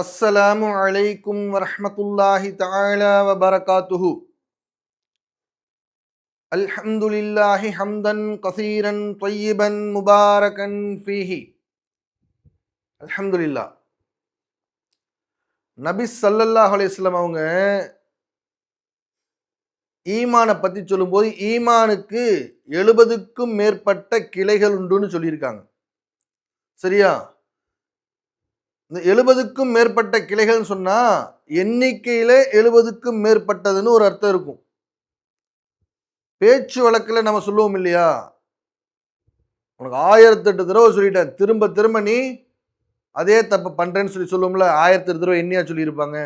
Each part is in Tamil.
அஸ்ஸலாமு அலைக்கும் வரஹமத்துல்லாஹி தாலா வபரகாத்துஹு. அல்ஹம்துலில்லாஹி ஹம்தன் கசீரன் தொய்யிபன் முபாரகன் ஃபீஹி. அல்ஹம்துலில்லா நபி சல்லல்லாஹ் அலையம் அவங்க ஈமானை பற்றி சொல்லும்போது ஈமானுக்கு எழுபதுக்கும் மேற்பட்ட கிளைகள் உண்டுன்னு சொல்லியிருக்காங்க. சரியா? இந்த எழுபதுக்கும் மேற்பட்ட கிளைகள்னு சொன்னால் எண்ணிக்கையில் எழுபதுக்கும் மேற்பட்டதுன்னு ஒரு அர்த்தம் இருக்கும். பேச்சு வழக்கில் நம்ம சொல்லுவோம் இல்லையா? உனக்கு ஆயிரத்தெட்டு தடவை சொல்லிட்டேன். திரும்ப திரும்ப நீ அதே தப்பு பண்ணுறேன்னு சொல்லி சொல்லுவோம்ல ஆயிரத்தெட்டு தடவை எண்ணியாக சொல்லியிருப்பாங்க?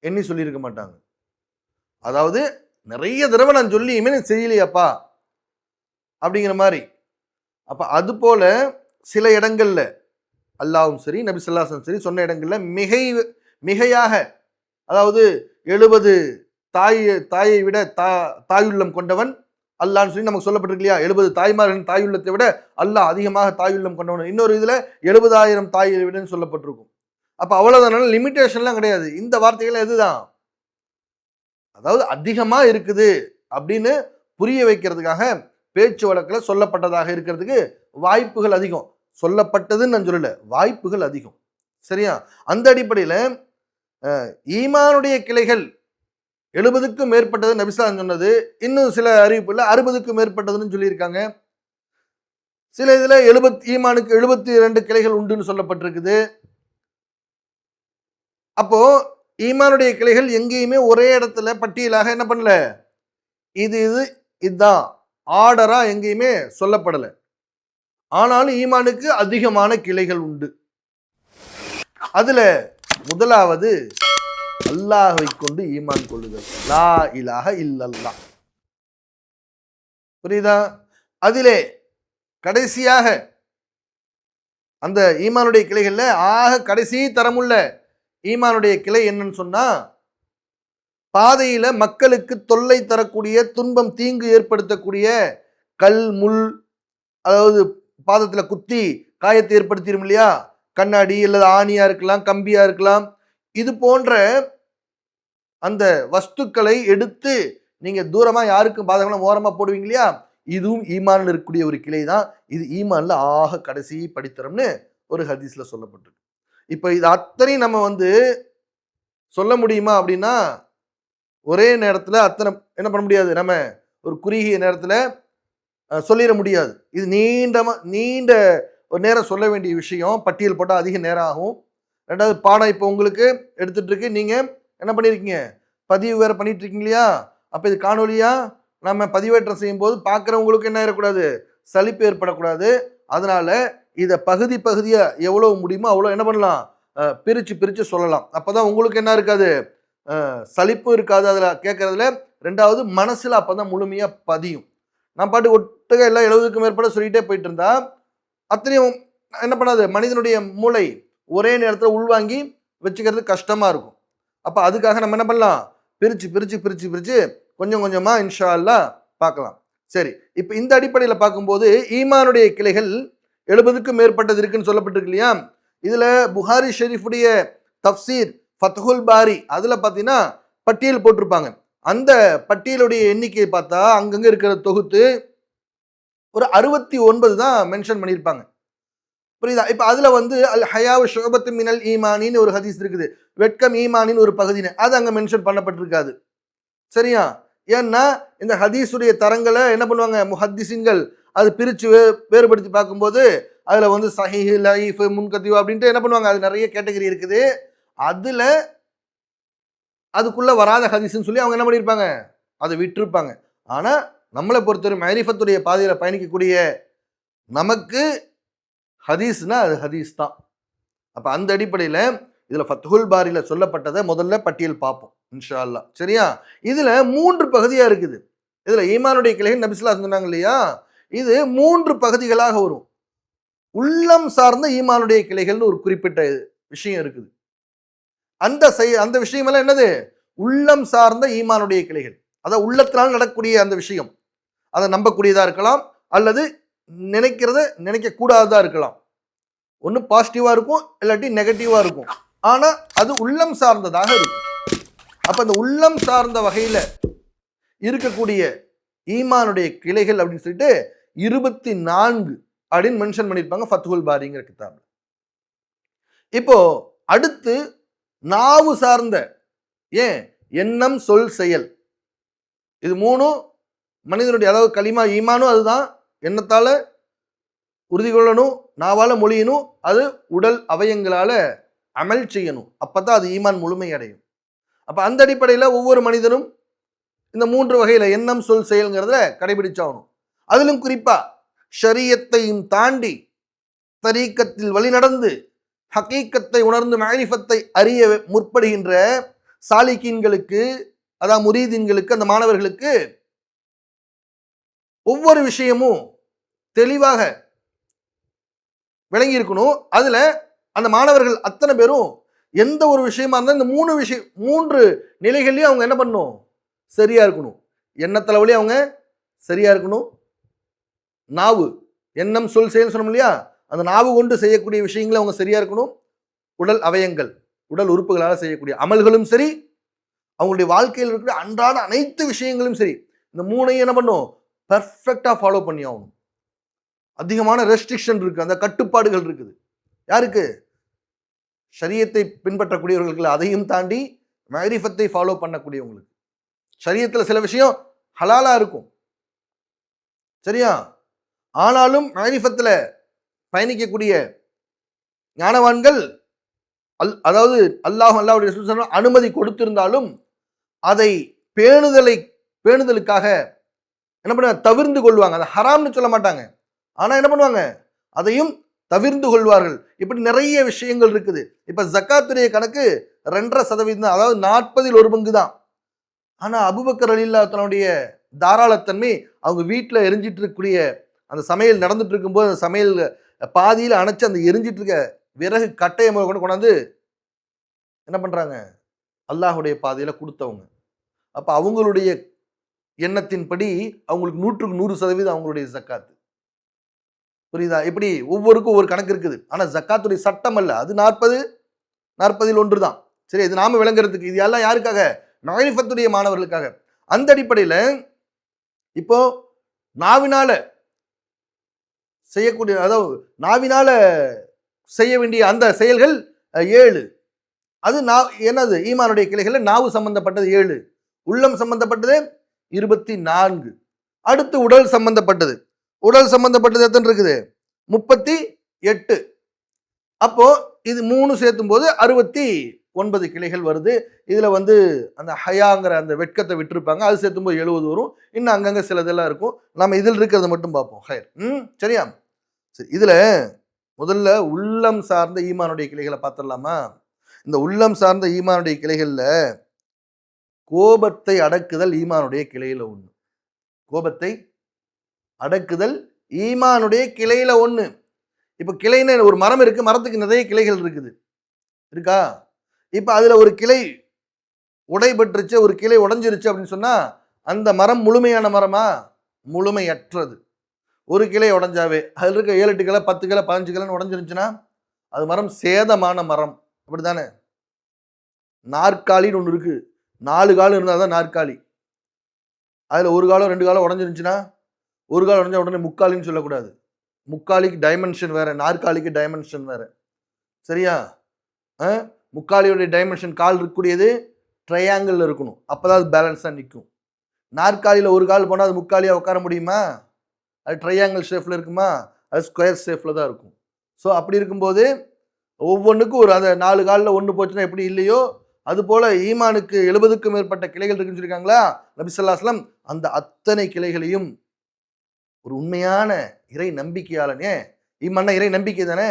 எண்ணி சொல்லியிருக்க மாட்டாங்க. அதாவது நிறைய தடவை நான் சொல்லியுமே நீ செய்யலையாப்பா? அப்படிங்கிற மாதிரி. அப்போ அது போல் சில இடங்களில் அல்லாவும் சரி நபிசல்லாசன் சரி சொன்ன இடங்களில் மிகை மிகையாக அதாவது எழுபது தாய் தாயை விட தா தாயுள்ளம் கொண்டவன் அல்லான்னு சொல்லி நமக்கு சொல்லப்பட்டிருக்கு இல்லையா? எழுபது தாய்மார்களின் தாயுள்ளத்தை விட அல்லாஹ் அதிகமாக தாயுள்ளம் கொண்டவன். இன்னொரு இதில் எழுபதாயிரம் தாயை விடன்னு சொல்லப்பட்டிருக்கும். அப்போ அவ்வளோதான லிமிட்டேஷன்லாம் கிடையாது. இந்த வார்த்தைகள் எதுதான்? அதாவது அதிகமாக இருக்குது அப்படின்னு புரிய வைக்கிறதுக்காக பேச்சு வழக்கில் சொல்லப்பட்டதாக இருக்கிறதுக்கு வாய்ப்புகள் அதிகம். சொல்லப்பட்டதுன்னு நான் சொல்லலை. வாய்ப்புகள் அதிகம். சரியா? அந்த அடிப்படையில் ஈமானுடைய கிளைகள் எழுபதுக்கும் மேற்பட்டது நபிசான் சொன்னது. இன்னும் சில அறிவிப்பில் அறுபதுக்கும் மேற்பட்டதுன்னு சொல்லியிருக்காங்க. சில இதில் எழுபத் ஈமானுக்கு எழுபத்தி இரண்டு கிளைகள் உண்டுன்னு சொல்லப்பட்டிருக்குது. அப்போ ஈமானுடைய கிளைகள் எங்கேயுமே ஒரே இடத்துல பட்டியலாக என்ன பண்ணல? இது இது இதுதான். ஆர்டரா எங்கேயுமே சொல்லப்படலை. ஆனாலும் ஈமானுக்கு அதிகமான கிளைகள் உண்டு. அதில் முதலாவது அல்லாஹை கொண்டு ஈமான் கொள்ளுதல். லா இலாக இல்லல்லா புரியுதா? அதிலே கடைசியாக அந்த ஈமானுடைய கிளைகளில் ஆக கடைசி தரமுள்ள ஈமானுடைய கிளை என்னன்னு சொன்னா பாதையில் மக்களுக்கு தொல்லை தரக்கூடிய துன்பம் தீங்கு ஏற்படுத்தக்கூடிய கல் முள் அதாவது பாதத்தில் குத்தி காயத்தை ஏற்படுத்திடும் இல்லையா? கண்ணாடி அல்லது ஆணியாக இருக்கலாம் கம்பியாக இருக்கலாம். இது போன்ற அந்த வஸ்துக்களை எடுத்து நீங்கள் தூரமாக யாருக்கும் பாதகம்லாம் ஓரமாக போடுவீங்க இல்லையா? இதுவும் ஈமான்ல இருக்கக்கூடிய ஒரு கிளை தான். இது ஈமான்ல ஆக கடைசி படித்தரம்னு ஒரு ஹதீஸ்ல சொல்லப்பட்டிருக்கு. இப்போ இது அத்தனையும் நம்ம வந்து சொல்ல முடியுமா அப்படின்னா ஒரே நேரத்தில் அத்தனை என்ன பண்ண முடியாது? நம்ம ஒரு குறுகிய நேரத்தில் சொல்லிட முடியாது. இது நீண்டமாக நீண்ட ஒரு நேரம் சொல்ல வேண்டிய விஷயம். பட்டியல் போட்டால் அதிக நேரம் ஆகும். ரெண்டாவது பாடம் இப்போ உங்களுக்கு எடுத்துட்டு இருக்கு. என்ன பண்ணியிருக்கீங்க பதிவு வேறு பண்ணிட்டு இருக்கீங்க இல்லையா? அப்போ இது காணொலியா நம்ம பதிவேற்றம் செய்யும்போது பார்க்குறவங்களுக்கு என்ன ஆயிடக்கூடாது சலிப்பு ஏற்படக்கூடாது. அதனால் இதை பகுதி பகுதியாக எவ்வளோ முடியுமோ அவ்வளோ என்ன பண்ணலாம்? பிரித்து பிரித்து சொல்லலாம். அப்போ தான் உங்களுக்கு என்ன இருக்காது? சலிப்பும் இருக்காது அதில் கேட்கறதுல ரெண்டாவது மனசில் அப்போ தான் முழுமையாக பதியும். நான் பாட்டு ஒட்டுக்க எல்லாம் எழுபதுக்கும் மேற்பட சொல்லிகிட்டே போயிட்டு இருந்தா அத்தனையும் என்ன பண்ணாது? மனிதனுடைய மூளை ஒரே நேரத்தில் உள்வாங்கி வச்சுக்கிறது கஷ்டமாக இருக்கும். அப்போ அதுக்காக நம்ம என்ன பண்ணலாம்? பிரித்து பிரித்து பிரித்து பிரித்து கொஞ்சம் கொஞ்சமாக இன்ஷா பார்க்கலாம். சரி இப்போ இந்த அடிப்படையில் பார்க்கும்போது ஈமானுடைய கிளைகள் எழுபதுக்கும் மேற்பட்டது இருக்குன்னு சொல்லப்பட்டிருக்கு இல்லையா? இதில் புகாரி ஷெரீஃபுடைய தப்சீர் ஃபத்ஹுல் பாரி அதில் பார்த்தீங்கன்னா பட்டியல் போட்டிருப்பாங்க. அந்த பட்டியலுடைய எண்ணிக்கையை பார்த்தா அங்கங்க இருக்கிற தொகுத்து ஒரு அறுபத்தி ஒன்பது தான் மென்ஷன் பண்ணியிருப்பாங்க. புரியுதா? இப்போ அதில் வந்து அல் ஹயாவு ஷோபத்து மினல் ஈமானின்னு ஒரு ஹதீஸ் இருக்குது. வெட்கம் ஈமானின்னு ஒரு பகுதின்னு. அது அங்கே மென்ஷன் பண்ணப்பட்டிருக்காது. சரியா? ஏன்னா இந்த ஹதீஸுடைய தரங்களை என்ன பண்ணுவாங்க? முஹத்திசின்கள் அது பிரித்து வே வேறுபடுத்தி பார்க்கும்போது அதில் வந்து சஹீஹ் லைஃப் முன்கத்திவ் அப்படின்ட்டு என்ன பண்ணுவாங்க? அது நிறைய கேட்டகரி இருக்குது. அதில் அதுக்குள்ளே வராத ஹதீஸ்ன்னு சொல்லி அவங்க என்ன பண்ணியிருப்பாங்க? அதை விட்டுருப்பாங்க. ஆனால் நம்மளை பொறுத்தவரை மைரிஃபத்துடைய பாதையில் பயணிக்கக்கூடிய நமக்கு ஹதீஸ்னால் அது ஹதீஸ் தான். அப்போ அந்த அடிப்படையில் இதில் ஃபத்துகுல் பாரியில் சொல்லப்பட்டதை முதல்ல பட்டியல் பார்ப்போம் இன்ஷா அல்லாஹ் சரியா? இதில் மூன்று பகுதியாக இருக்குது. இதில் ஈமானுடைய கிளைகள் நபிசுல்லா சொன்னாங்க இல்லையா? இது மூன்று பகுதிகளாக வரும். உள்ளம் சார்ந்த ஈமானுடைய கிளைகள்னு ஒரு குறிப்பிட்ட விஷயம் இருக்குது. அந்த செய் அந்த விஷயமெல்லாம் என்னது? உள்ளம் சார்ந்த ஈமானுடைய கிளைகள். அதாவது உள்ளத்தினால் நடக்கக்கூடிய அந்த விஷயம். அதை நம்பக்கூடியதாக இருக்கலாம் அல்லது நினைக்கிறத நினைக்கக்கூடாததாக இருக்கலாம். ஒன்று பாசிட்டிவாக இருக்கும் இல்லாட்டி நெகட்டிவாக இருக்கும். ஆனால் அது உள்ளம் சார்ந்ததாக இருக்கும். அப்போ அந்த உள்ளம் சார்ந்த வகையில் இருக்கக்கூடிய ஈமானுடைய கிளைகள் அப்படின்னு சொல்லிட்டு இருபத்தி நான்கு அப்படின்னு மென்ஷன் பண்ணியிருப்பாங்க ஃபத்துல் பாரிங்கிற கிதாப் இப்போ அடுத்து நாவு சார்ந்த ஏன்? எண்ணம் சொல் செயல். இது மூணும் மனிதனுடைய அதாவது களிமா ஈமானும் அதுதான். எண்ணத்தால் உறுதி கொள்ளணும் நாவால் மொழியணும் அது உடல் அவயங்களால் அமல் செய்யணும். அப்போ தான் அது ஈமான் முழுமை அடையும். அப்போ அந்த அடிப்படையில் ஒவ்வொரு மனிதனும் இந்த மூன்று வகையில் எண்ணம் சொல் செயல்ங்கிறத கடைபிடிச்சாகணும். அதிலும் குறிப்பாக ஷரியத்தையும் தாண்டி தரீக்கத்தில் வழிநடந்து ஹக்கீக்கத்தை உணர்ந்து மேரிஃபத்தை அறிய முற்படுகின்ற சாலிக்கீன்களுக்கு அதான் முரீதீன்களுக்கு அந்த மாணவர்களுக்கு ஒவ்வொரு விஷயமும் தெளிவாக விளங்கி இருக்கணும் அதில் அந்த மாணவர்கள் அத்தனை பேரும் எந்த ஒரு விஷயமா இருந்தால் இந்த மூணு விஷயம் மூன்று நிலைகள்லையும் அவங்க என்ன பண்ணணும்? சரியாக இருக்கணும். எண்ணத்தளவுலேயும் அவங்க சரியாக இருக்கணும். நாவு எண்ணம் சொல் செயல் சொன்னோம் இல்லையா? அந்த நாவு கொண்டு செய்யக்கூடிய விஷயங்களை அவங்க சரியாக இருக்கணும். உடல் அவயங்கள் உடல் உறுப்புகளால் செய்யக்கூடிய அமல்களும் சரி அவங்களுடைய வாழ்க்கையில் இருக்கிற அன்றாட அனைத்து விஷயங்களும் சரி இந்த மூணையும் என்ன பண்ணும்? பர்ஃபெக்டாக ஃபாலோ பண்ணி ஆகணும். அதிகமான ரெஸ்ட்ரிக்ஷன் இருக்குது அந்த கட்டுப்பாடுகள் இருக்குது. யாருக்கு? சரியத்தை பின்பற்றக்கூடியவர்களுக்கு அதையும் தாண்டி மேரிஃபத்தை ஃபாலோ பண்ணக்கூடியவங்களுக்கு. சரியத்தில் சில விஷயம் ஹலாலாக இருக்கும். சரியா? ஆனாலும் மேரிஃபத்தில் பயணிக்கக்கூடிய ஞானவான்கள் அல் அதாவது அல்லாஹ் அல்லாவுடைய ரசூல் அனுமதி கொடுத்திருந்தாலும் அதை பேணுதலை பேணுதலுக்காக என்ன பண்ணுவாங்க? தவிர்ந்து கொள்வாங்க. அதை ஹராம்னு சொல்ல மாட்டாங்க. ஆனால் என்ன பண்ணுவாங்க? அதையும் தவிர்ந்து கொள்வார்கள். இப்படி நிறைய விஷயங்கள் இருக்குது. இப்போ ஜக்காத்துடைய கணக்கு ரெண்டரை சதவீதம் தான். அதாவது நாற்பதில் ஒரு பங்கு தான். ஆனால் அபுபக்கர் அலில்லாத்தனுடைய தாராளத்தன்மை அவங்க வீட்டில் எரிஞ்சிட்டு இருக்கக்கூடிய அந்த சமையல் நடந்துட்டு இருக்கும்போது அந்த சமையல் பாதியில் அணைச்சு அந்த எரிஞ்சிட்டு இருக்க விறகு கட்டையை முதல் கொண்டு கொண்டாந்து என்ன பண்ணுறாங்க அல்லாஹுடைய பாதையில் கொடுத்தவங்க. அப்போ அவங்களுடைய எண்ணத்தின்படி அவங்களுக்கு நூற்றுக்கு நூறு சதவீதம் அவங்களுடைய ஜக்காத்து. புரியுதா? இப்படி ஒவ்வொருக்கும் ஒவ்வொரு கணக்கு இருக்குது. ஆனால் ஜக்காத்துடைய சட்டம் அல்ல. அது நாற்பது நாற்பதில் ஒன்று தான் சரி இது நாம விளங்குறதுக்கு இது எல்லாம் யாருக்காக? நாயிஃபத்துடைய மாணவர்களுக்காக. அந்த அடிப்படையில் இப்போ நாவினால செய்யக்கூடிய அதாவது நாவினால் செய்ய வேண்டிய அந்த செயல்கள் ஏழு. அது நா என்னது? ஈமானுடைய கிளைகளில் நாவு சம்பந்தப்பட்டது ஏழு. உள்ளம் சம்பந்தப்பட்டது இருபத்தி நான்கு அடுத்து உடல் சம்பந்தப்பட்டது. உடல் சம்பந்தப்பட்டது எத்தனை இருக்குது? முப்பத்தி எட்டு. அப்போது இது மூணு சேர்த்தும் போது அறுபத்தி ஒன்பது கிளைகள் வருது. இதில் வந்து அந்த ஹயாங்கிற அந்த வெட்கத்தை விட்டுருப்பாங்க. அது சேர்த்தும் போது எழுபது வரும். இன்னும் அங்கங்கே சிலதெல்லாம் இருக்கும். நம்ம இதில் இருக்கிறத மட்டும் பார்ப்போம். ஹயர். ம்? சரியா? சரி இதில் முதல்ல உள்ளம் சார்ந்த ஈமானுடைய கிளைகளை பார்த்துடலாமா? இந்த உள்ளம் சார்ந்த ஈமானுடைய கிளைகளில் கோபத்தை அடக்குதல் ஈமானுடைய கிளையில் ஒன்று கோபத்தை அடக்குதல் ஈமானுடைய கிளையில் ஒன்று இப்போ கிளைன்னு ஒரு மரம் இருக்குது மரத்துக்கு நிறைய கிளைகள் இருக்குது. இருக்கா? இப்போ அதில் ஒரு கிளை உடைபட்டுருச்சு ஒரு கிளை உடைஞ்சிருச்சு அப்படின்னு சொன்னால் அந்த மரம் முழுமையான மரமா? முழுமையற்றது. ஒரு கிளை உடஞ்சாவே. அதில் இருக்க ஏழு எட்டு கிளை பத்து கிளை பதினஞ்சு கிளைன்னு உடஞ்சிருந்துச்சுன்னா அது மரம் சேதமான மரம். அப்படி தானே நாற்காலின்னு ஒன்று இருக்குது நாலு காலம் இருந்தால் தான் நாற்காலி. அதில் ஒரு காலம் ரெண்டு காலம் உடஞ்சிருந்துச்சுன்னா ஒரு காலம் உடஞ்சா உடனே முக்காலின்னு சொல்லக்கூடாது. முக்காலிக்கு டைமென்ஷன் வேறு நாற்காலிக்கு டைமென்ஷன் வேறு. சரியா? ஆ? முக்காலியோடைய டைமென்ஷன் கால் இருக்கக்கூடியது ட்ரையாங்கிளில் இருக்கணும். அப்போ தான் அது பேலன்ஸாக நிற்கும் நாற்காலியில் ஒரு கால் போனால் அது முக்காலியாக உட்கார முடியுமா? அது ட்ரையாங்கிள் ஷேஃபில் இருக்குமா? அது ஸ்கொயர் ஷேஃபில் தான் இருக்கும். ஸோ அப்படி இருக்கும்போது ஒவ்வொன்றுக்கும் ஒரு அந்த நாலு காலில் ஒன்று போச்சுன்னா எப்படி இல்லையோ? அதுபோல் ஈமானுக்கு எழுபதுக்கும் மேற்பட்ட கிளைகள் இருக்குன்னு சொல்லியிருக்காங்களா? நபிசல்லாஸ்லம் அந்த அத்தனை கிளைகளையும் ஒரு உண்மையான இறை நம்பிக்கையாளனே ஈமான்னா இறை நம்பிக்கை தானே?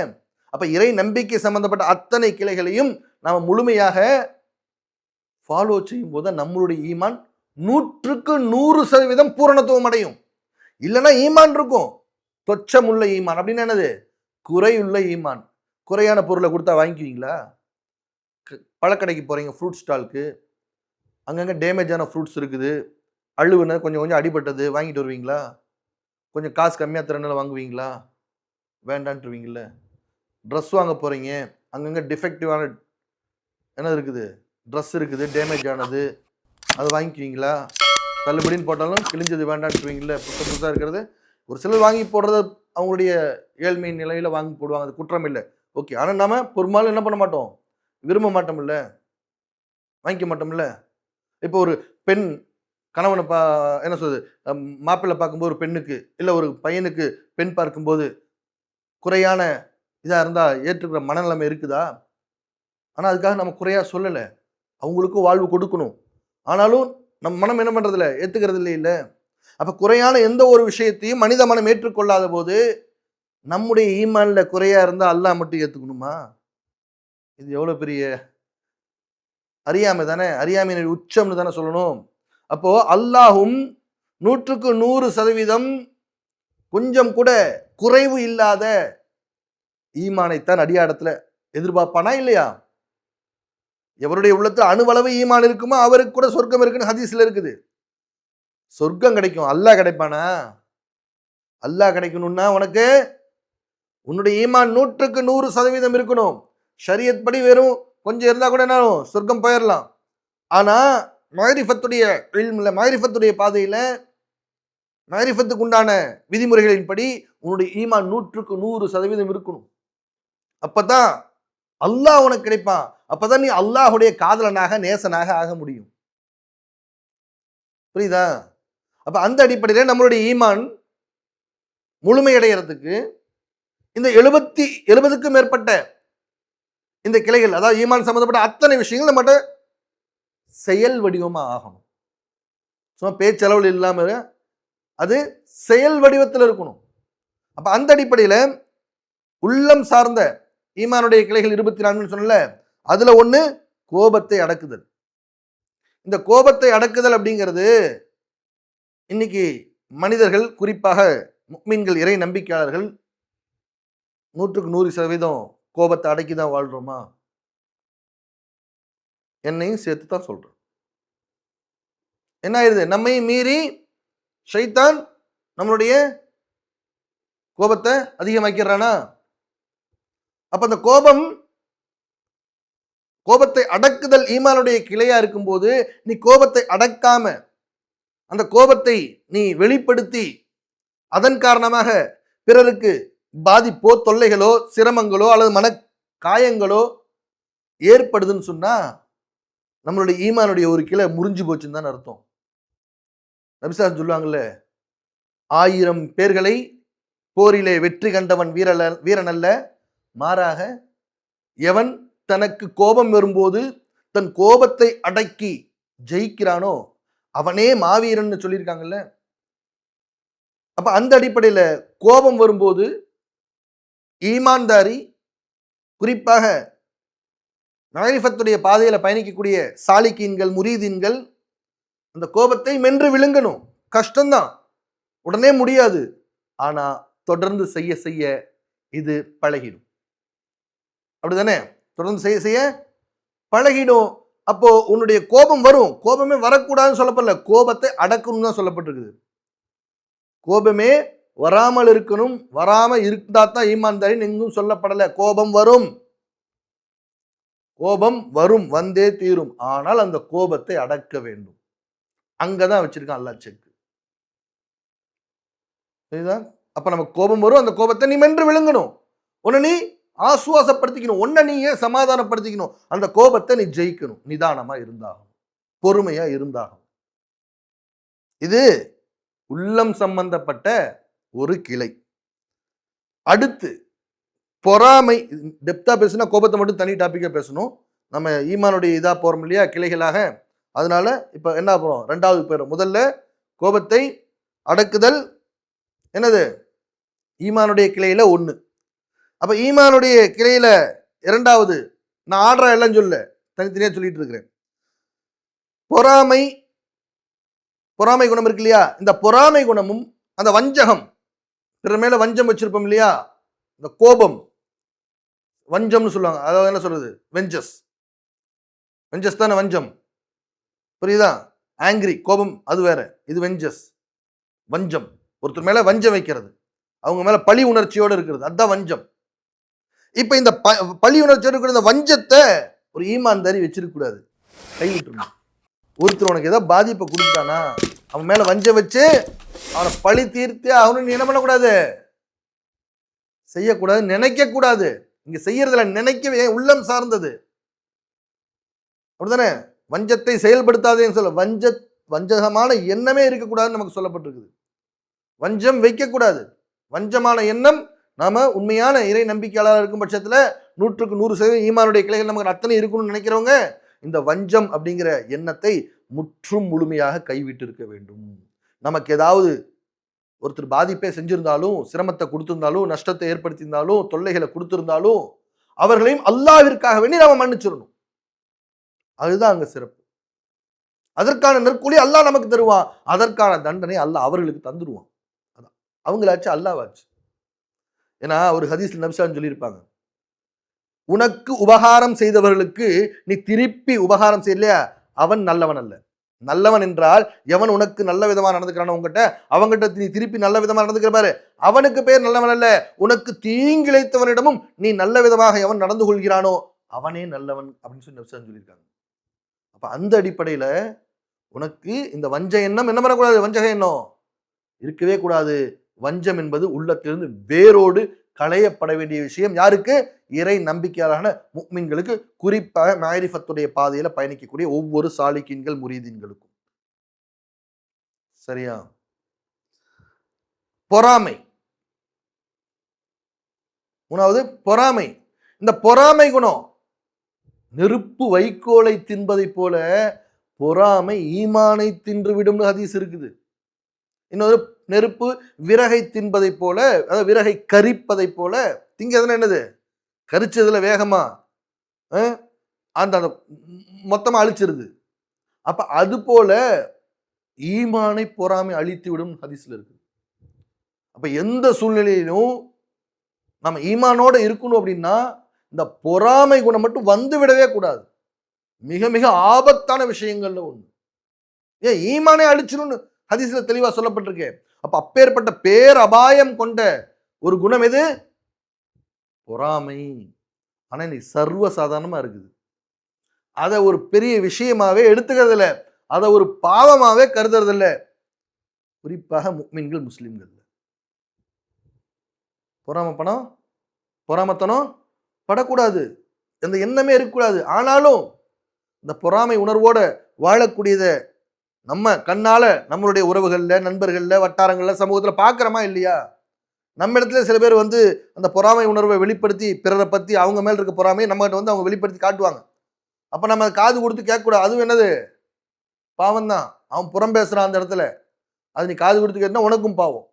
அப்போ இறை நம்பிக்கை சம்மந்தப்பட்ட அத்தனை கிளைகளையும் நாம் முழுமையாக ஃபாலோ செய்யும் போது நம்மளுடைய ஈமான் நூற்றுக்கு நூறு சதவீதம் பூரணத்துவம் அடையும். இல்லைன்னா ஈமான் இருக்கும். தொச்சமுள்ள ஈமான். அப்படின்னு என்னது? குறையுள்ள ஈமான். குறையான பொருளை கொடுத்தா வாங்கிக்குவீங்களா? க- பழக்கடைக்கு போகிறீங்க ஃப்ரூட் ஸ்டாலுக்கு அங்கங்கே டேமேஜான ஃப்ரூட்ஸ் இருக்குது. அழுவுன கொஞ்சம் கொஞ்சம் அடிபட்டது வாங்கிட்டு வருவீங்களா? கொஞ்சம் காசு கம்மியாக திறனில் வாங்குவீங்களா? வேண்டான்ட்டுருவீங்கள ட்ரெஸ் வாங்க போகிறீங்க அங்கங்கே டிஃபெக்டிவான என்ன இருக்குது? ட்ரெஸ் இருக்குது டேமேஜ் ஆனது. அது வாங்கிக்குவீங்களா? தள்ளுபடின்னு போட்டாலும் கிழிஞ்சது வேண்டான்ட்டுவீங்களா புதுசு புதுசாக இருக்கிறது. ஒரு சிலர் வாங்கி போடுறது அவங்களுடைய ஏழ்மை நிலையில் வாங்கி போடுவாங்க அது குற்றம் இல்லை. ஓகே ஆனால் நாம் பெரும்பாலும் என்ன பண்ண மாட்டோம்? விரும்ப மாட்டோம்ல? வாங்கிக்க மாட்டோம்ல? இப்போ ஒரு பெண் கணவனை பா என்ன சொல்றது மாப்பிள்ளை பார்க்கும்போது ஒரு பெண்ணுக்கு இல்லை ஒரு பையனுக்கு பெண் பார்க்கும்போது குறையான இதாக இருந்தால் ஏற்றுக்கிற மனநிலைமை இருக்குதா? ஆனால் அதுக்காக நம்ம குறையாக சொல்லலை. அவங்களுக்கும் வாழ்வு கொடுக்கணும். ஆனாலும் நம் மனம் என்ன பண்ணுறதில்ல ஏற்றுக்கிறது இல்லை. இல்லை அப்போ குறையான எந்த ஒரு விஷயத்தையும் மனித மனம் ஏற்றுக்கொள்ளாத போது நம்முடைய ஈமானில் குறையாக இருந்தால் அல்லாஹ் மட்டும் ஏற்றுக்கணுமா இது எவ்வளோ பெரிய அறியாமை தானே? அறியாமையின் உச்சம்னு தானே சொல்லணும். அப்போது அல்லாஹும் நூற்றுக்கு நூறு சதவீதம் கொஞ்சம் கூட குறைவு இல்லாத ஈமானைத்தான் அடியாடத்தில் எதிர்பார்ப்பானா இல்லையா? எவருடைய உள்ளத்துல அணுவளவு ஈமான் இருக்குமோ அவருக்கு கூட சொர்க்கம் இருக்குன்னு ஹதீஸில் இருக்குது. சொர்க்கம் கிடைக்கும். அல்லாஹ் கிடைப்பானா? அல்லாஹ் கிடைக்கணும்னா உனக்கு உன்னுடைய ஈமான் நூற்றுக்கு நூறு சதவீதம் இருக்கணும். ஷரியத் படி வெறும் கொஞ்சம் இருந்தால் கூட என்ன ஆகும்? சொர்க்கம் போயிடலாம் ஆனால் மாரிஃபத்துடைய இல்மில் மாரிஃபத்துடைய பாதையில் மாரிஃபத்துக்கு உண்டான விதிமுறைகளின்படி உன்னுடைய ஈமான் நூற்றுக்கு நூறு சதவீதம் இருக்கணும். அப்போ தான் அல்லாஹ் உனக்கு கிடைப்பான். அப்பதான் நீ அல்லாஹுடைய காதலனாக நேசனாக ஆக முடியும். புரியுதா? அப்ப அந்த அடிப்படையில் நம்மளுடைய ஈமான் முழுமையடைகிறதுக்கு இந்த எழுபத்தி எழுபதுக்கும் மேற்பட்ட இந்த கிளைகள் அதாவது ஈமான் சம்மந்தப்பட்ட அத்தனை விஷயங்கள் நம்மகிட்ட செயல் வடிவமாக ஆகணும். சும்மா பேச்சளவில் இல்லாமல் அது செயல் வடிவத்தில் இருக்கணும். அப்போ அந்த அடிப்படையில் உள்ளம் சார்ந்த ஈமானுடைய கிளைகள் இருபத்தி நான்குன்னு சொன்னல அதில் ஒன்று கோபத்தை அடக்குதல். இந்த கோபத்தை அடக்குதல் அப்படிங்கிறது இன்னைக்கு மனிதர்கள் குறிப்பாக முக்மீன்கள் இறை நம்பிக்கையாளர்கள் நூற்றுக்கு நூறு சதவீதம் கோபத்தை அடக்கி தான் வாழ்கிறோமா என்னையும் சேர்த்து தான் சொல்கிறோம் என்ன ஆயிடுது நம்மையும் மீறி ஷைத்தான் நம்மளுடைய கோபத்தை அதிகமாக்கிறானா அப்போ அந்த கோபம் கோபத்தை அடக்குதல் ஈமானுடைய கிளையா இருக்கும்போது நீ கோபத்தை அடக்காம அந்த கோபத்தை நீ வெளிப்படுத்தி அதன் காரணமாக பிறருக்கு பாதிப்போ தொல்லைகளோ சிரமங்களோ அல்லது மன காயங்களோ ஏற்படுதுன்னு சொன்னா நம்மளுடைய ஈமானுடைய ஒரு கிளை முறிஞ்சு போச்சுன்னு தான் அர்த்தம். நபிசார் சொல்லுவாங்கல்ல ஆயிரம் பேர்களை போரிலே வெற்றி கண்டவன் வீரல வீரனல்ல மாறாக எவன் தனக்கு கோபம் வரும்போது தன் கோபத்தை அடக்கி ஜெயிக்கிறானோ அவனே மாவீரன் சொல்லியிருக்காங்கல்ல? அப்ப அந்த அடிப்படையில் கோபம் வரும்போது ஈமான்தாரி குறிப்பாக மாரிஃபத்துடைய பாதையில் பயணிக்கக்கூடிய சாலிக்கீன்கள் முரீதீன்கள் அந்த கோபத்தை மென்று விழுங்கணும். கஷ்டம்தான். உடனே முடியாது. ஆனால் தொடர்ந்து செய்ய செய்ய இது பழகிடும். அப்படிதானே? தொடர்ந்து செய்ய செய்ய பழகிடும். அப்போது உன்னுடைய கோபம் வரும். கோபமே வரக்கூடாதுன்னு சொல்லப்படல. கோபத்தை அடக்கணும்னு தான் சொல்லப்பட்டிருக்குது. கோபமே வராமல் இருக்கணும். வராமல் இருந்தா தான் ஈமான்தாரின்னு எங்கும் சொல்லப்படல. கோபம் வரும். கோபம் வரும். வந்தே தீரும். ஆனால் அந்த கோபத்தை அடக்க வேண்டும். அங்கதான் வச்சிருக்கான் அல்லா செக். புரியுதா? அப்போ நமக்கு கோபம் வரும். அந்த கோபத்தை நீ மென்று விழுங்கணும். உன்னை நீ ஆசுவாசப்படுத்திக்கணும். உன்னை நீயே சமாதானப்படுத்திக்கணும்? அந்த கோபத்தை நீ ஜெயிக்கணும். நிதானமாக இருந்தாகும் பொறுமையாக இருந்தாகும் இது உள்ளம் சம்பந்தப்பட்ட ஒரு கிளை. அடுத்து பொறாமை டெப்தாக பேசுனா கோபத்தை மட்டும் தனி டாப்பிக்காக பேசணும். நம்ம ஈமானுடைய இதாக போகிறோம் இல்லையா கிளைகளாக. அதனால இப்போ என்ன போகிறோம் ரெண்டாவது பேர். முதல்ல கோபத்தை அடக்குதல். என்னது? ஈமானுடைய கிளையில் ஒன்று அப்போ ஈமானுடைய கிளையில இரண்டாவது நான் ஆடுற எல்லாம் சொல்ல தனித்தனியாக சொல்லிட்டு இருக்கிறேன். பொறாமை பொறாமை குணம் இருக்கு இல்லையா? இந்த பொறாமை குணமும் அந்த வஞ்சகம் பிறர் மேல வஞ்சம் வச்சிருப்போம் இல்லையா? இந்த கோபம் வஞ்சம்னு சொல்லுவாங்க. அதாவது என்ன சொல்றது? வெஞ்சஸ். வெஞ்சஸ் தானே வஞ்சம். புரியுதா? ஆங்கிரி கோபம் அது வேற. இது வெஞ்சஸ். வஞ்சம். ஒருத்தர் மேல வஞ்சம் வைக்கிறது. அவங்க மேல பழி உணர்ச்சியோடு இருக்கிறது. அதுதான் வஞ்சம். இப்போ இந்த ப பழி உணர்ச்சியோடு இருக்கிற இந்த வஞ்சத்தை ஒரு ஈமான்தாரி வச்சிருக்கக்கூடாது. கைவிட்டுருணும் ஒருத்தர் உனக்கு ஏதோ பாதிப்பை கொடுத்தானா அவன் மேலே வஞ்சம் வச்சு அவனை பழி தீர்த்து அவனு நீ என்ன பண்ணக்கூடாது? செய்யக்கூடாது நினைக்கக்கூடாது. இங்கே செய்யறதில் செய்யறதுல நினைக்கவே உள்ளம் சார்ந்தது? அப்படிதானே வஞ்சத்தை செயல்படுத்தாதேன்னு சொல்ல வஞ்ச வஞ்சகமான எண்ணமே இருக்கக்கூடாதுன்னு நமக்கு சொல்லப்பட்டிருக்குது. வஞ்சம் வைக்கக்கூடாது. வஞ்சமான எண்ணம் நாம் உண்மையான இறை நம்பிக்கையாளராக இருக்கும் பட்சத்தில் நூற்றுக்கு நூறு சதவீதம் ஈமானுடைய கிளைகள் நமக்கு அத்தனை இருக்கணும்னு நினைக்கிறவங்க இந்த வஞ்சம் அப்படிங்கிற எண்ணத்தை முற்றும் முழுமையாக கைவிட்டு இருக்க வேண்டும். நமக்கு ஏதாவது ஒருத்தர் பாதிப்பே செஞ்சிருந்தாலும் சிரமத்தை கொடுத்திருந்தாலும் நஷ்டத்தை ஏற்படுத்தியிருந்தாலும் தொல்லைகளை கொடுத்திருந்தாலும் அவர்களையும் அல்லாவிற்காக வேண்டி நாம் மன்னிச்சிடணும். அதுதான் அங்கே சிறப்பு. அதற்கான நெற்கூலி அல்லாஹ் நமக்கு தருவான். அதற்கான தண்டனை அல்லாஹ் அவர்களுக்கு தந்துடுவான் அதான். அவங்களாச்சு அல்லாவாச்சு ஏன்னா ஒரு ஹதீஸ்ல நபிசான் சொல்லியிருப்பாங்க. உனக்கு உபகாரம் செய்தவர்களுக்கு நீ திருப்பி உபகாரம் செய்யலையா? அவன் நல்லவன் அல்ல. நல்லவன் என்றால் எவன் உனக்கு நல்ல விதமாக நடந்துக்கிறானோ உங்ககிட்ட அவங்ககிட்ட நீ திருப்பி நல்ல விதமாக நடந்துக்கிற பாரு. அவனுக்கு பேர் நல்லவன் அல்ல. உனக்கு தீங்கிழைத்தவனிடமும் நீ நல்ல விதமாக எவன் நடந்து கொள்கிறானோ அவனே நல்லவன் அப்படின்னு சொல்லி நபிசான் சொல்லியிருக்காங்க. அப்போ அந்த அடிப்படையில் உனக்கு இந்த வஞ்ச எண்ணம் என்ன பண்ணக்கூடாது? வஞ்சக எண்ணம். இருக்கவே கூடாது. வஞ்சம் என்பது உள்ளத்திலிருந்து வேரோடு களையப்பட வேண்டிய விஷயம். யாருக்கு? இறை நம்பிக்கையாளரான முக்மின்களுக்கு. குறிப்பாக மாரிஃபத்துடைய பாதையில பயணிக்கக்கூடிய ஒவ்வொரு சாலிக்கீன்கள் முரீதீன்களுக்கும். சரியா? பொறாமை. மூணாவது பொறாமை. இந்த பொறாமை குணம். நெருப்பு வைக்கோலை தின்பதை போல பொறாமை ஈமானை தின்று விடும்னு ஹதீஸ் இருக்குது. இன்னொரு நெருப்பு விறகை தின்பதைப் போல அதாவது விறகை கரிப்பதைப் போல. திங்கிறதுனா என்னது? கரிச்சதுல வேகமா அந்த அந்த மொத்தமாக அழிச்சிருது. அப்போ அது போல ஈமானை பொறாமை அழித்து விடும் ஹதீஸில் இருக்கு. அப்போ எந்த சூழ்நிலையிலும் நம்ம ஈமானோட இருக்கணும் அப்படின்னா இந்த பொறாமை குணம் மட்டும் வந்து விடவே கூடாது. மிக மிக ஆபத்தான விஷயங்கள்ல ஒன்று ஏன்? ஈமானே அழிச்சிடும்னு ஹதீஸில் தெளிவாக சொல்லப்பட்டிருக்கு. அப்போ அப்பேற்பட்ட பேர் அபாயம் கொண்ட ஒரு குணம் எது? பொறாமை. ஆனால் இன்னைக்கு சர்வசாதாரணமாக இருக்குது. அதை ஒரு பெரிய விஷயமாவே எடுத்துக்கிறது இல்லை அதை ஒரு பாவமாகவே கருதுறதில்ல. குறிப்பாக மீன்கள் முஸ்லீம்கள். பொறாம பணம் பொறாமத்தனம் படக்கூடாது. அந்த எண்ணமே இருக்கக்கூடாது. ஆனாலும் இந்த பொறாமை உணர்வோட வாழக்கூடியதை நம்ம கண்ணால் நம்மளுடைய உறவுகளில் நண்பர்களில் வட்டாரங்களில் சமூகத்தில் பார்க்குறோமா இல்லையா? நம்ம இடத்துல சில பேர் வந்து அந்த பொறாமை உணர்வை வெளிப்படுத்தி பிறரை பற்றி அவங்க மேல் இருக்க பொறாமையை நம்மகிட்ட வந்து அவங்க வெளிப்படுத்தி காட்டுவாங்க. அப்போ நம்ம அதை காது கொடுத்து கேட்கக்கூடாது. அதுவும் என்னது? பாவம் தான் அவன் புறம் பேசுகிறான் அந்த இடத்துல. அது நீ காது கொடுத்து கேட்டால் உனக்கும் பாவம்.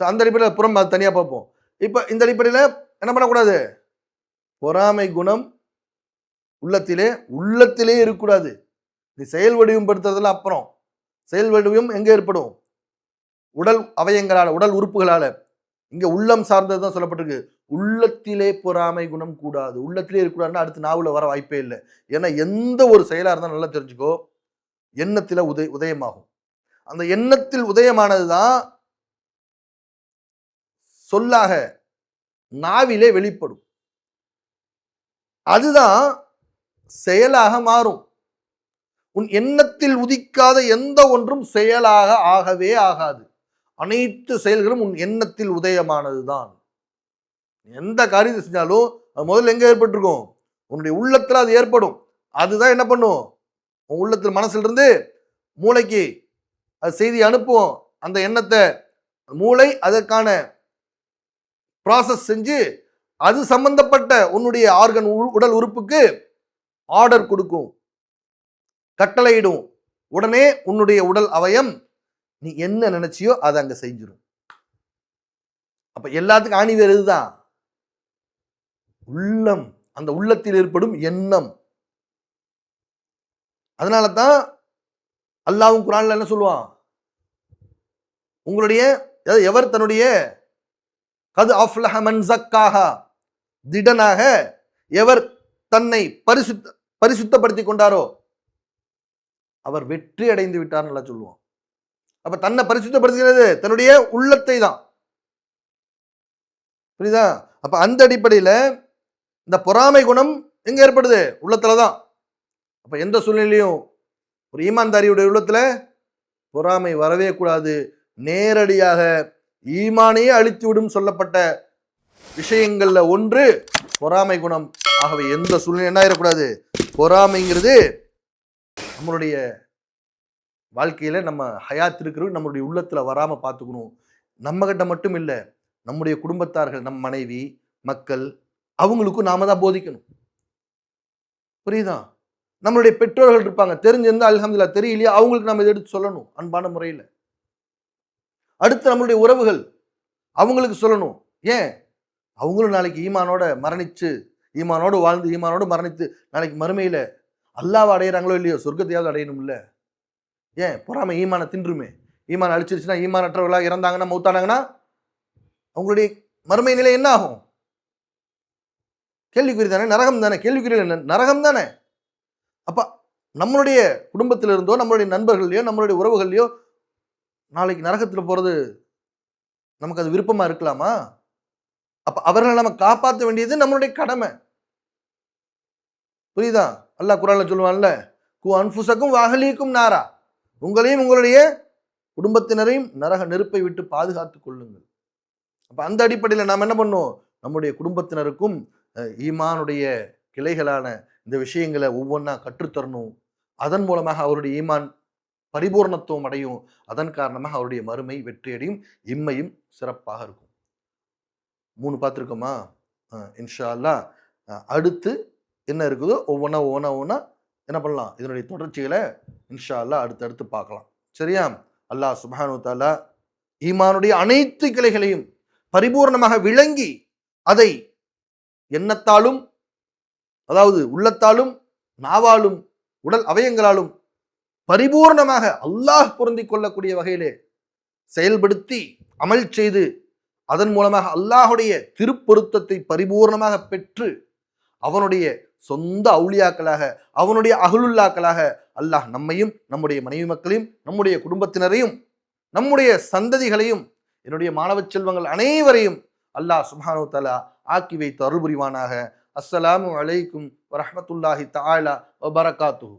ஸோ அந்த அடிப்படையில் புறம் அது தனியாக பார்ப்போம். இப்போ இந்த அடிப்படையில் என்ன பண்ணக்கூடாது? பொறாமை குணம் உள்ளத்திலே உள்ளத்திலே இருக்கக்கூடாது. நீ செயல் வடிவம் படுத்துறதுல அப்புறம் செயல் வடிவம் எங்கே ஏற்படும்? உடல் அவயங்களால் உடல் உறுப்புகளால். இங்கே உள்ளம் சார்ந்தது தான் சொல்லப்பட்டிருக்கு. உள்ளத்திலே பொறாமை குணம் கூடாது. உள்ளத்திலே இருக்கக்கூடாதுன்னா அடுத்து நாவில் வர வாய்ப்பே இல்லை. ஏன்னா எந்த ஒரு செயலாக இருந்தாலும் நல்லா தெரிஞ்சுக்கோ எண்ணத்தில் உதய உதயமாகும். அந்த எண்ணத்தில் உதயமானது தான் சொல்லாக நாவிலே வெளிப்படும். அதுதான் செயலாக மாறும். உன் எண்ணத்தில் உதிக்காத எந்த ஒன்றும் செயலாக ஆகவே ஆகாது. அனைத்து செயல்களும் உன் எண்ணத்தில் உதயமானது தான் எந்த காரியத்தை செஞ்சாலும் அது முதல்ல எங்கே ஏற்பட்டிருக்கும்? உன்னுடைய உள்ளத்தில் அது ஏற்படும். அதுதான் என்ன பண்ணும்? உன் உள்ளத்தில் மனசுலிருந்து மூளைக்கு அது செய்தி அனுப்புவோம் அந்த எண்ணத்தை மூளை அதற்கான ப்ராசஸ் செஞ்சு அது சம்பந்தப்பட்ட உன்னுடைய ஆர்கன் உடல் உறுப்புக்கு ஆர்டர் கொடுக்கும். கட்டளையிடும் உடனே உன்னுடைய உடல் அவயம் நீ என்ன நினைச்சியோ அதை அங்க செஞ்சிடும் அப்ப எல்லாத்துக்கும் ஆணி வேறு இதுதான். உள்ளம் அந்த உள்ளத்தில் ஏற்படும் எண்ணம். அதனால தான் அல்லாவும் குரான்ல என்ன சொல்லுவான்? உங்களுடைய எவர் தன்னுடைய கது அஃப்லஹ மன் திடனாக எவர் தன்னை பரிசுத்த பரிசுத்தப்படுத்தி கொண்டாரோ அவர் வெற்றி அடைந்து விட்டார் நல்லா சொல்லுவோம் அப்ப தன்னை பரிசுத்தப்படுத்துகிறது தன்னுடைய உள்ளத்தை தான். புரியுதா? அப்ப அந்த அடிப்படையில் இந்த பொறாமை குணம் எங்க ஏற்படுது? உள்ளத்துல தான். அப்ப எந்த சூழ்நிலையும் ஒரு ஈமான்தாரியுடைய உள்ளத்துல பொறாமை வரவே கூடாது. நேரடியாக ஈமானையே அழித்து விடும் சொல்லப்பட்ட விஷயங்கள்ல ஒன்று பொறாமை குணம். ஆகவே எந்த சூழ்நிலை என்ன ஆயிடக்கூடாது பொறாமைங்கிறது நம்மளுடைய வாழ்க்கையில் நம்ம ஹயாத் இருக்கிறது நம்மளுடைய உள்ளத்தில் வராமல் பார்த்துக்கணும் நம்மக்கிட்ட மட்டும் இல்லை நம்முடைய குடும்பத்தார்கள் நம் மனைவி மக்கள் அவங்களுக்கும் நாம தான் போதிக்கணும். புரியுதா? நம்மளுடைய பெற்றோர்கள் இருப்பாங்க தெரிஞ்சிருந்தால் அல்ஹம்துலில்லாஹ் தெரியலையா அவங்களுக்கு நம்ம இதை எடுத்து சொல்லணும் அன்பான முறையில். அடுத்து நம்மளுடைய உறவுகள் அவங்களுக்கு சொல்லணும். ஏன்? அவங்களும் நாளைக்கு ஈமானோட மரணித்து ஈமானோடு வாழ்ந்து ஈமானோடு மரணித்து நாளைக்கு மறுமையில் அல்லாவை அடையிறாங்களோ இல்லையோ? சொர்க்கத்தையாவது அடையணும் ஏன்? பொறாமை ஈமான தின்றுமே. ஈமான் அழிச்சிருச்சுன்னா ஈமானற்றவர்களாக இறந்தாங்கன்னா மௌத்தானாங்கன்னா அவங்களுடைய மறுமை நிலை என்ன ஆகும்? கேள்விக்குறி தானே? நரகம் தானே? கேள்விக்குறி நரகம் தானே? அப்போ நம்மளுடைய குடும்பத்தில் இருந்தோ நம்மளுடைய நண்பர்கள்லையோ நம்மளுடைய உறவுகள்லையோ நாளைக்கு நரகத்தில் போகிறது நமக்கு அது விருப்பமாக இருக்கலாமா? அப்போ அவர்களை நம்ம காப்பாற்ற வேண்டியது நம்மளுடைய கடமை. புரியுதா? அல்லாஹ் குரானில் சொல்லுவான்ல கு அன்புசக்கும் வாகலீக்கும் நாரா. உங்களையும் உங்களுடைய குடும்பத்தினரையும் நரக நெருப்பை விட்டு பாதுகாத்து கொள்ளுங்கள். அப்போ அந்த அடிப்படையில் நாம் என்ன பண்ணோம் நம்முடைய குடும்பத்தினருக்கும் ஈமானுடைய கிளைகளான இந்த விஷயங்களை ஒவ்வொன்றா கற்றுத்தரணும். அதன் மூலமாக அவருடைய ஈமான் பரிபூர்ணத்துவம் அடையும். அதன் காரணமாக அவருடைய மறுமை வெற்றியடையும் இம்மையும் சிறப்பாக இருக்கும். மூணு பார்த்துருக்கோமா? இன்ஷா அல்லாஹ். அடுத்து என்ன இருக்குதோ ஒவ்வொன்றா ஒவ்வொன்றா ஒவ்வொன்றா என்ன பண்ணலாம்? இதனுடைய தொடர்ச்சிகளை இன்ஷா அல்லாஹ் அடுத்தடுத்து பார்க்கலாம். சரியா? அல்லாஹ் சுபானு தாலா ஈமானுடைய அனைத்து கிளைகளையும் பரிபூர்ணமாக விளங்கி அதை எண்ணத்தாலும் அதாவது உள்ளத்தாலும் நாவாலும் உடல் அவயங்களாலும் பரிபூர்ணமாக அல்லாஹ் பொருந்தி கொள்ளக்கூடிய வகையிலே செயல்படுத்தி அமல் செய்து அதன் மூலமாக அல்லாஹுடைய திருப்பொருத்தத்தை பரிபூர்ணமாக பெற்று அவனுடைய சொந்த அவுளியாக்களாக அவனுடைய அகலுல்லாக்களாக அல்லாஹ் நம்மையும் நம்முடைய மனைவி மக்களையும் நம்முடைய குடும்பத்தினரையும் நம்முடைய சந்ததிகளையும் என்னுடைய மாணவ செல்வங்கள் அனைவரையும் அல்லாஹ் சுபானு தலா ஆக்கி வைத்து அருள் புரிவானாக அஸ்ஸலாமு அலைக்கும் வரமத்துல்லாஹி தஆலா வபரகாத்துஹு.